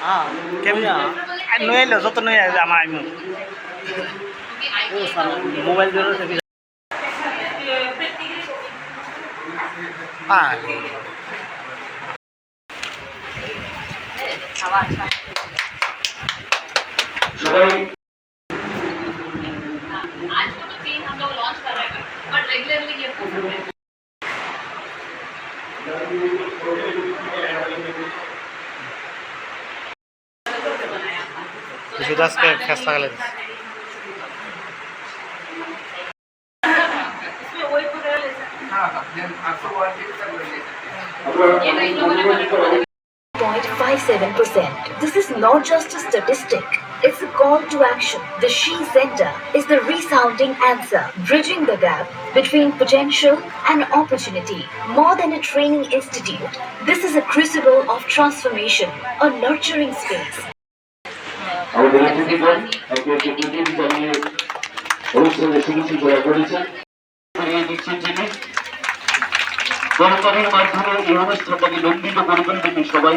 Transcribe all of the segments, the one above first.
হ্যাঁ কেমনি আইলো যত আইলো আমার আইমু। মোবাইল থেকে হ্যাঁ সবাই লাগালে 0.57%. This is not just a statistic. It's a call to action. The She Center is the resounding answer, bridging the gap between potential and opportunity. More than a training institute, this is a crucible of transformation, a nurturing space. আমাদের অতিথিগণ, একে প্রতিনিধি জানিয়ে অনুষ্ঠানের শুভেচ্ছা জয়া করেছেন। দিচ্ছেন মাধ্যমে এই অনুষ্ঠানটাকে লম্বিত করবেন তিনি সবাই।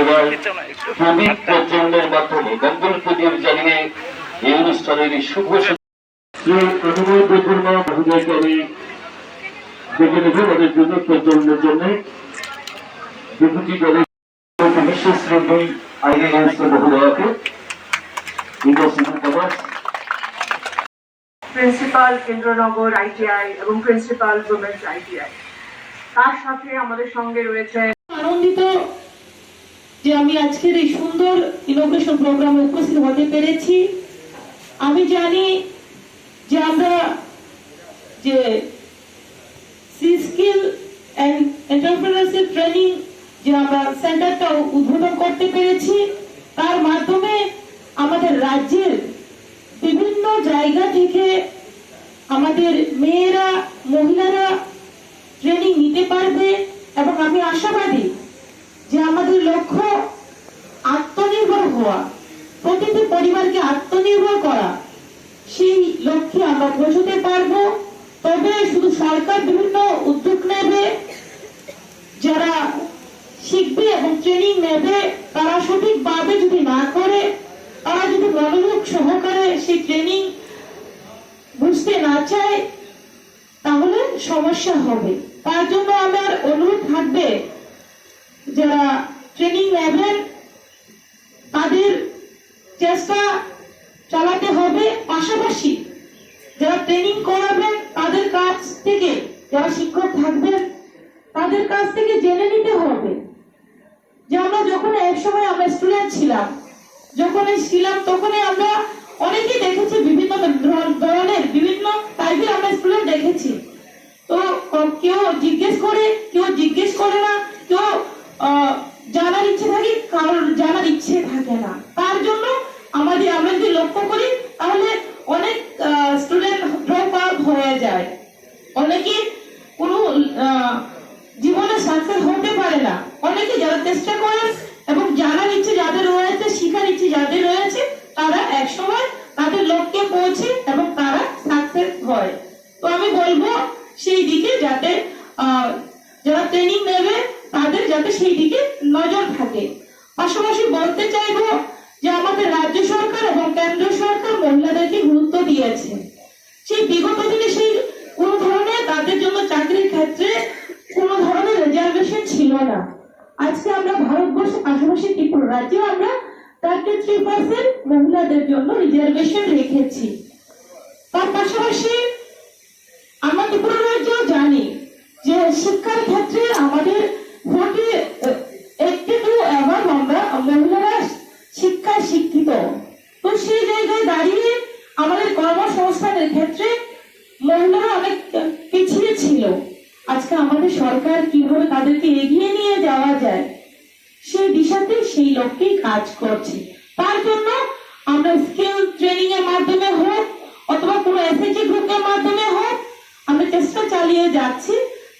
এবার প্রদীপ প্রচন্ডের মাধ্যমে মঙ্গল প্রদীপ জ্বালিয়ে এই অনুষ্ঠানের শুভ শ্রী দেববর্মা মহোদয়কে আমি ডেকে নেব আমাদের প্রদীপ প্রচন্ডের জন্য। ডেপুটি দলের বিশ্বশ্রী আইনে মহোদয়কে উপস্থিত করার প্রিন্সিপাল ইন্দ্রনগর আইটিআই এবং প্রিন্সিপাল উমেন্স আইটিআই। তার সাথে আমাদের সঙ্গে রয়েছে আনন্দিত যে আমি আজকের এই সুন্দর ইনোগ্রেশন প্রোগ্রামে উপস্থিত হতে পেরেছি। আমি জানি যে আমরা যে she skill and entrepreneurship training যে আমরা সেন্টারটা উদ্বোধন করতে পেরেছি, তার মাধ্যমে আমাদের রাজ্যের বিভিন্ন জায়গা থেকে আমাদের মেয়েরা, মহিলারা ট্রেনিং নিতে পারবে এবং আমি আশাবাদী যে আমাদের লক্ষ্য আত্মনির্ভর হওয়া, প্রতিটি পরিবারকে আত্মনির্ভর করা, সেই লক্ষ্যে আমরা পৌঁছতে পারব। তবে শুধু সরকার বিভিন্ন উদ্যোগ নেবে, যারা শিখবে এবং ট্রেনিং নেবে, তারা সঠিকভাবে যদি না করে, তারা যদি মনোযোগ সহকারে সেই ট্রেনিং বুঝতে না চায়, তাহলে সমস্যা হবে। তার জন্য আমার অনুরোধ থাকবে, যারা ট্রেনিং নেবেন, তাদের চেষ্টা চালাতে হবে। পাশাপাশি যারা ট্রেনিং করাবেন তাদের কাছ থেকে যারা শিক্ষক থাকবেন তাদের কাছ থেকে জেনে নিতে হবে যে আমরা যখন এক সময় আমরা স্টুডেন্ট ছিলাম যখন ছিলাম, তখনই আমরা অনেকেই দেখেছি বিভিন্ন ধর- ধরনের, বিভিন্ন টাইপের আমরা স্টুডেন্ট দেখেছি। তো কেউ জিজ্ঞেস করে, কেউ জিজ্ঞেস করে না, কেউ জানার ইচ্ছে থাকে, কারোর জানার ইচ্ছে থাকে না। তার জন্য আমাদের, আমরা যদি লক্ষ্য করি, তাহলে অনেক স্টুডেন্ট ড্রপ আউট হয়ে যায়। অনেকে কোনো জীবনে সাকসেস হতে পারে না। অনেকে যারা চেষ্টা করে এবং জানার ইচ্ছে যাদের রয়েছে, শিখার ইচ্ছে যাদের রয়েছে তারা একসময় তাদের লক্ষ্যে পৌঁছে এবং তারা সাকসেস হয়। তো আমি বলব, সেই দিকে যাতে যারা ট্রেনিং নেবে, তাদের যাতে সেই দিকে নজর থাকে। পাশাপাশি বলতে চাইব যে, আমাদের রাজ্য সরকার এবং কেন্দ্র সরকার মহিলাদেরকে গুরুত্ব দিয়েছে। সেই বিগত দিনে সেই কোন ধরনের তাদের জন্য চাকরির ক্ষেত্রে কোন ধরনের রিজার্ভেশন ছিল না। আজকে আমরা ভারতবর্ষের পাশাপাশি ত্রিপুরা রাজ্যে আমরা মহিলারা শিক্ষায় শিক্ষিত। তো সেই জায়গায় দাঁড়িয়ে আমাদের কর্মসংস্থানের ক্ষেত্রে মহিলারা অনেক পিছিয়ে ছিল। আজকে আমাদের সরকার কীভাবে তাদেরকে এগিয়ে নিয়ে যাওয়া যায় সেই দিশাতে সেই লক্ষ্যেই কাজ করছে। তার জন্য আমরা স্কিল ট্রেনিং এর মাধ্যমে হোক অথবা কোনো এসএইচজি গ্রুপের মাধ্যমে হোক, আমরা চেষ্টা চালিয়ে যাচ্ছি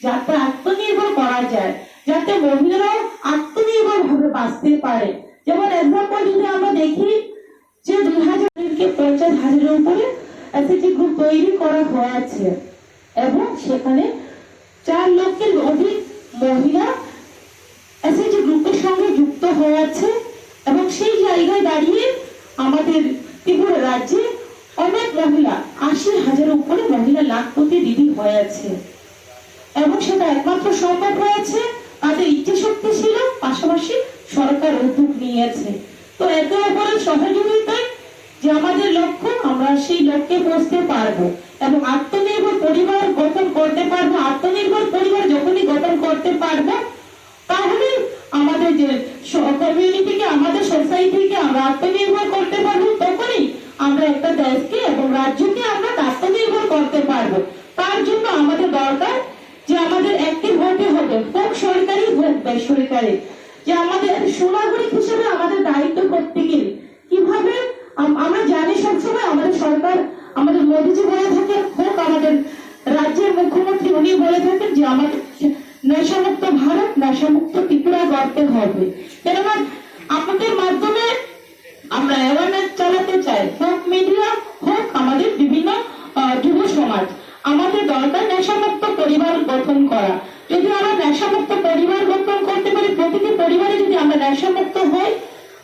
যাতে আত্মনির্ভর করা যায়, যাতে মহিলারাও আত্মনির্ভর ভাবে বাঁচতে পারে। যেমন এক্সাম্পল যদি আমরা দেখি যে দুই হাজারকে পঞ্চাশ হাজারের উপরে এসএইচজি গ্রুপ তৈরি করা হয়েছে এবং সেখানে চার লক্ষের অধিক মহিলা এসএইচজি গ্রুপে সঙ্গে যুক্ত হয়েছে এবং সেই জায়গায় দাঁড়িয়ে আমাদের ত্রিপুরা রাজ্যে অনেক মহিলা আশি হাজারের উপরে মহিলা লাখপতি দিদি হয়েছে এবং সেটা একমাত্র সম্ভব হয়েছে, তাদের ইচ্ছে শক্তি ছিল, পাশাপাশি সরকার উদ্যোগ নিয়েছে। তো একে অপরের সহযোগিতায় যে আমাদের লক্ষ্য, আমরা সেই লক্ষ্যে পৌঁছতে পারব। এবং আত্মনির্ভর পরিবার গঠন করতে পারব। আত্মনির্ভর পরিবার যখনই গঠন করতে পারব, তাহলে আমাদের যে কমিউনিটিকে আমাদের সোসাইটিকে আমরা আত্মনির্ভর করতে পারব, তখনই আমরা একটা দেশকে এবং রাজ্যকে আমরা আত্মনির্ভর করতে পারব। তার জন্য আমাদের দরকার যে আমাদের অ্যাক্টিভ হতে হবে হোক সরকারি হোক বেসরকারি। যে আমাদের সুনাগরিক হিসেবে আমাদের দায়িত্ব প্রত্যেকের। কীভাবে? আমরা জানি সবসময় আমাদের সরকার আমাদের মোদীজি বলে থাকেন, হোক আমাদের রাজ্যের মুখ্যমন্ত্রী উনি বলে থাকেন যে আমাদের নেশামুক্ত ভারত নেশামুক্ত ত্রিপুরা গড়তে হবে কেননা আমাদের মাধ্যমে আমরা অ্যাওয়ারনেস চালাতে চাই। হোক মিডিয়া হোক আমাদের বিভিন্ন যুব সমাজ। আমাদের দরকার নেশামুক্ত পরিবার গঠন করা। যদি আমরা নেশামুক্ত পরিবার গঠন করতে পারি, প্রতিটি পরিবারে যদি আমরা নেশামুক্ত হই,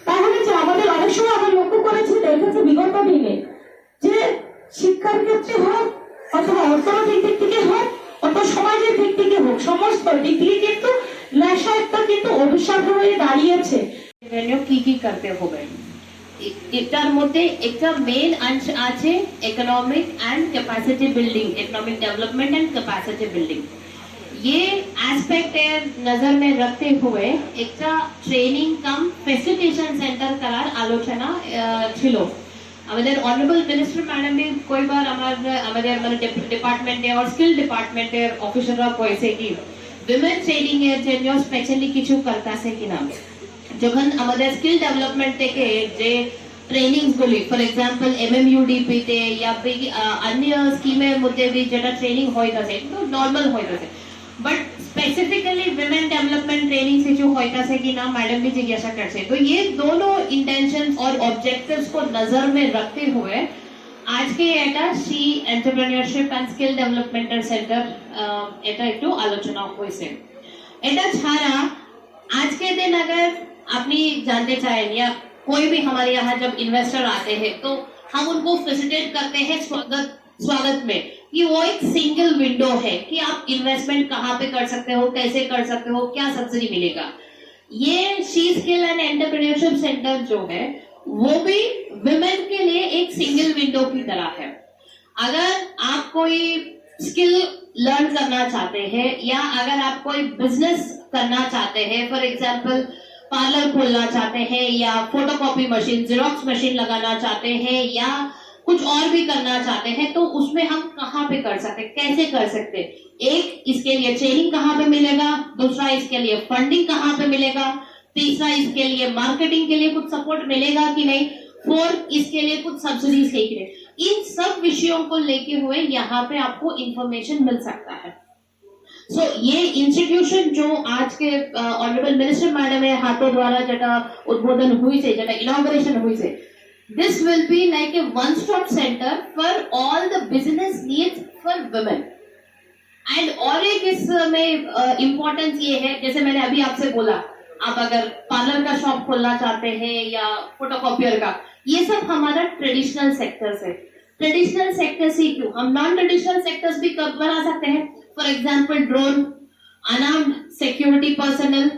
তাহলে যে আমাদের অনেক সময় আমরা লক্ষ্য করেছি, দেখেছি বিগত দিনে, যে শিক্ষার ক্ষেত্রে হোক, অথবা অর্থনৈতিক দিক থেকে হোক, অথবা সমাজের দিক থেকে হোক, সমস্ত দিক থেকে কিন্তু নেশা একটা কিন্তু অভিশাপ হয়ে দাঁড়িয়েছে রেভিনিউ কি কি করতে হবে এ- এটার মধ্যে একটা মেন অংশ আছে economic and capacity building economic development and capacity building ये एस्पेक्ट नजर में रखते हुए একটা ট্রেনিং কাম ফেসিলিটেশন সেন্টার করার আলোচনা আহ, ছিল আমাদের অনারেবল মিনিস্টার ম্যাডাম কয়েকবার আমার আমাদের মানে ডিপার্টমেন্টে আর স্কিল ডিপার্টমেন্টের অফিসাররা কয়েছে কি উইমেন ট্রেনিং এর জন্য স্পেশালি কিছু করতেছে কিনা যখন আমাদের স্কিল ডেভেলপমেন্ট থেকে যে ট্রেনিংস গুলি ফর এক্সাম্পল এমএমইউডিপি তে या फिर अन्य স্কিমের মধ্যে भी যেটা ট্রেনিং হইতাছে একটু নর্মাল হইতাছে but specifically women development training से जो होता कि ना मैडम भी जिज्ञासा करते तो ये दोनों इंटेंशन और ऑब्जेक्टिव्स को नजर में रखते हुए आज के এটা সি এন্টারপ্রেনিয়রশিপ এন্ড স্কিল ডেভেলপমেন্টের সেন্টার এটা একটু আলোচনা হয়েছে এটা ছাড়া आज के दिन अगर आपने जानते चाहें या कोई भी हमारे यहाँ जब इन्वेस्टर आते हैं तो हम उनको फेसिलिटेट करते हैं स्वागत स्वागत में कि वो एक सिंगल विंडो है कि आप इन्वेस्टमेंट कहाँ पे कर सकते हो कैसे कर सकते हो क्या सब्सिडी मिलेगा ये she skill and entrepreneurship centre जो है वो भी विमेन के लिए एक सिंगल विंडो की तरह है। अगर आप कोई स्किल लर्न करना चाहते हैं, या अगर आप कोई बिज़नेस करना चाहते हैं फॉर एग्ज़ाम्पल पार्लर खोलना चाहते हैं, या फोटोकॉपी मशीन जेरोक्स मशीन लगाना चाहते हैं, या कुछ और भी करना चाहते हैं तो उसमें हम कहाँ पे कर सकते, कैसे कर सकते? एक, इसके लिए ट्रेनिंग कहाँ पे मिलेगा? दूसरा, इसके लिए फंडिंग कहाँ पे मिलेगा? तीसरा, इसके लिए मार्केटिंग के लिए कुछ सपोर्ट मिलेगा कि नहीं? फोर इसके लिए कुछ सब्सिडीज लेके इन सब विषयों को लेके हुए यहाँ पे आपको इंफॉर्मेशन मिल सकता है। सो so, ये इंस्टीट्यूशन जो आज के ऑनरेबल मिनिस्टर मैडम है हाथों द्वारा जटा उद्बोधन हुई से जटा इनॉग्रेशन हुई से this will be like a one stop centre for all the business needs for women and और एक इसमें इम्पोर्टेंस ये है जैसे मैंने अभी आपसे बोला आप अगर पार्लर का शॉप खोलना चाहते हैं या फोटोकॉपियर का ये सब हमारा ट्रेडिशनल सेक्टर्स है। ट्रेडिशनल सेक्टर्स ही क्यों? हम नॉन ट्रेडिशनल सेक्टर्स भी कब बना सकते हैं? For example drone unarmed security personnel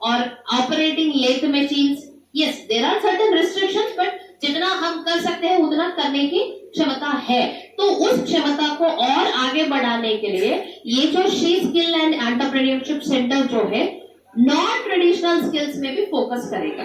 और operating lathe machines yes there are certain restriction but जितना हम कर सकते हैं, उतना करने की क्षमता है। तो उस क्षमता को और आगे बढ़ाने के लिए ये जो she skill and entrepreneurship centre जो है नॉन ट्रेडिशनल स्किल्स में भी फोकस करेगा।